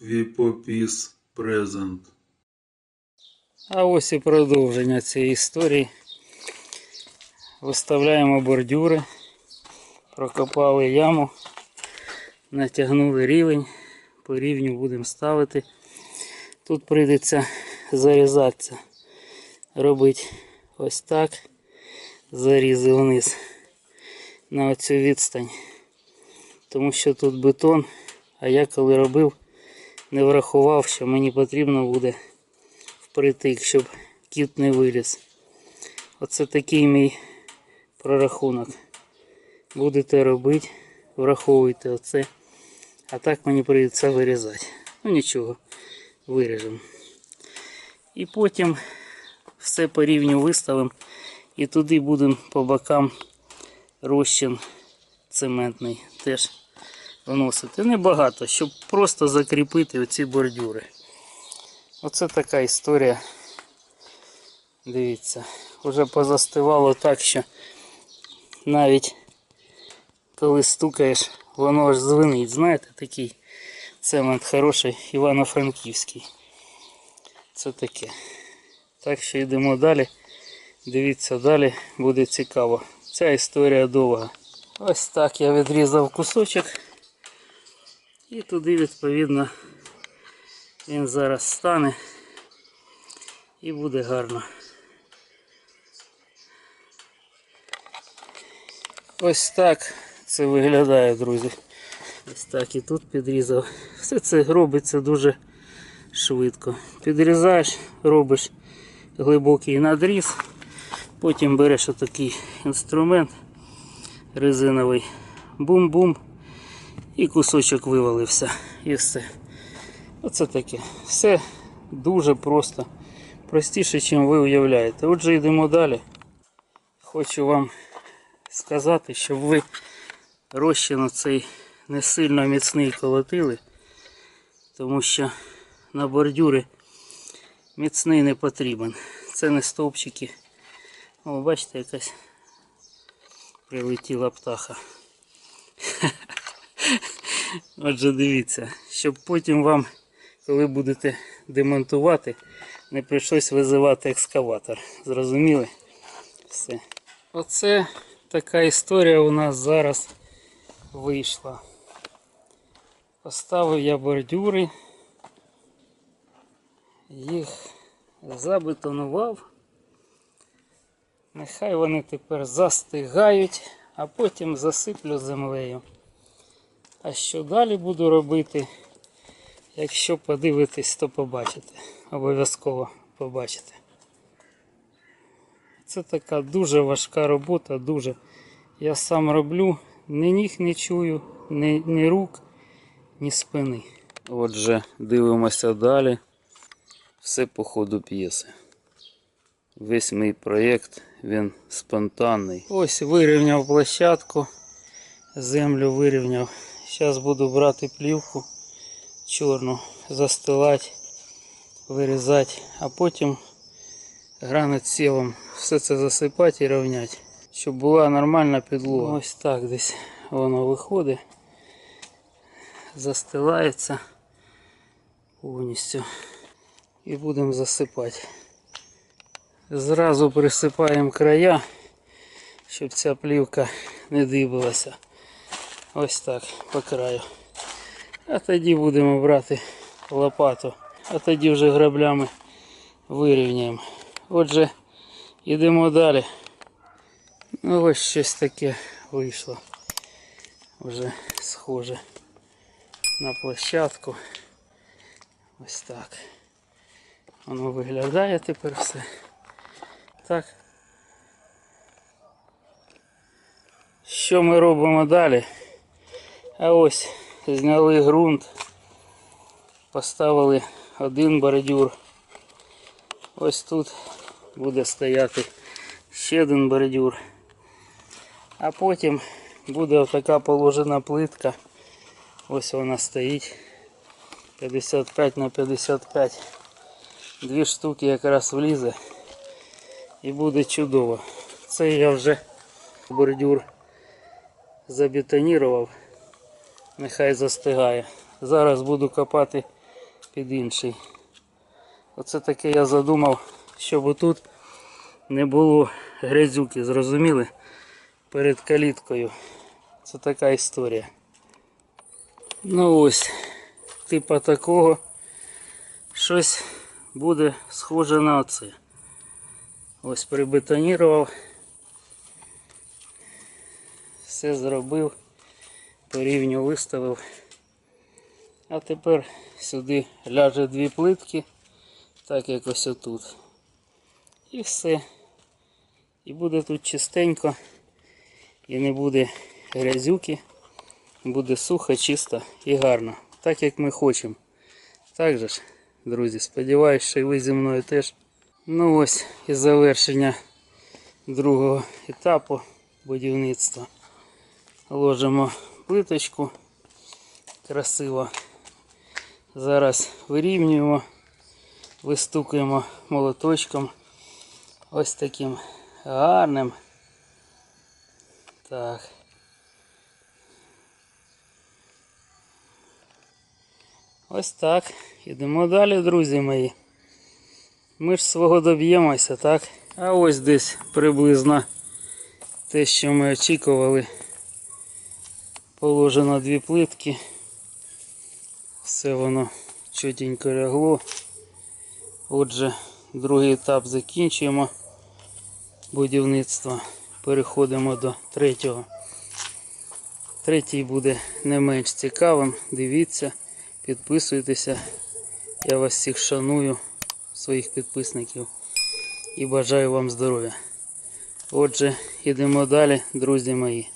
Віпопіс презент. А ось і продовження цієї історії. Виставляємо бордюри, прокопали яму, натягнули рівень, по рівню будемо ставити. Тут прийдеться зарізатися, робити ось так, зарізи вниз на оцю відстань. Тому що тут бетон, а я коли робив, не врахував, що мені потрібно буде впритик, щоб кіт не виліз. Оце такий мій прорахунок. Будете робити, враховуйте оце. А так мені прийдеться вирізати. Ну нічого, виріжемо. І потім все по рівню виставимо і туди будемо по бокам розчин цементний теж вносити. Небагато, щоб просто закріпити оці бордюри. Оце така історія. Дивіться, вже позастивало так, що навіть коли стукаєш, воно аж дзвенить. Знаєте, такий цемент хороший Івано-Франківський. Це таке. Так що йдемо далі. Дивіться далі, буде цікаво. Ця історія довга. Ось так я відрізав кусочок. І туди відповідно він зараз стане і буде гарно. Ось так це виглядає, друзі. Ось так і тут підрізав. Все це робиться дуже швидко. Підрізаєш, робиш глибокий надріз, потім береш отакий інструмент резиновий, бум-бум, і кусочок вивалився. І все. Оце таке. Все дуже просто. Простіше, ніж ви уявляєте. Отже, йдемо далі. Хочу вам сказати, щоб ви розчин цей не сильно міцний колотили, тому що на бордюри міцний не потрібен. Це не стовпчики. О, бачите, якась прилетіла птаха. Отже, дивіться, щоб потім вам, коли будете демонтувати, не прийшлось визивати екскаватор. Зрозуміли? Все. Оце така історія у нас зараз вийшла. Поставив я бордюри, їх забетонував. Нехай вони тепер застигають, а потім засиплю землею. А що далі буду робити? Якщо подивитись, то побачите. Обов'язково побачите. Це така дуже важка робота, дуже. Я сам роблю, ні ніг не чую, ні, ні рук, ні спини. Отже, дивимося далі. Все по ходу п'єси. Весь мій проєкт, він спонтанний. Ось вирівняв площадку, землю вирівняв. Зараз буду брати плівку чорну, застилати, вирізати, а потім гранатсілом все це засипати і рівняти, щоб була нормальна підлога. Ось так десь воно виходить, застилається повністю і будемо засипати. Зразу присипаємо края, щоб ця плівка не дибилася. Ось так по краю. А тоді будемо брати лопату, а тоді вже граблями вирівняємо. Отже, йдемо далі. Ну ось щось таке вийшло. Вже схоже на площадку. Ось так. Воно виглядає тепер все. Так. Що ми робимо далі? А ось зняли ґрунт, поставили один бордюр. Ось тут буде стояти ще один бордюр. А потім буде отака положена плитка. Ось вона стоїть 55 на 55. Дві штуки якраз влізе і буде чудово. Це я вже бордюр забетонірував. Нехай застигає. Зараз буду копати під інший. Оце таке я задумав, щоб отут не було грязюки, зрозуміли? Перед каліткою. Це така історія. Ну ось, типа такого щось буде схоже на оце. Ось прибетонірував. Все зробив, по рівню виставив. А тепер сюди ляже дві плитки, так як ось отут. І все. І буде тут чистенько, і не буде грязюки, буде сухо, чисто і гарно. Так як ми хочемо. Так же ж, друзі, сподіваюсь, що і ви зі мною теж. Ну ось і завершення другого етапу будівництва. Ложимо плиточку красиво. Зараз вирівнюємо, вистукуємо молоточком. Ось таким гарним. Так. Ось так. Ідемо далі, друзі мої. Ми ж свого доб'ємося, так? А ось десь приблизно те, що ми очікували. Положено дві плитки. Все воно чотенько лягло. Отже, другий етап закінчуємо будівництво. Переходимо до третього. Третій буде не менш цікавим. Дивіться, підписуйтеся. Я вас всіх шаную, своїх підписників. І бажаю вам здоров'я. Отже, йдемо далі, друзі мої.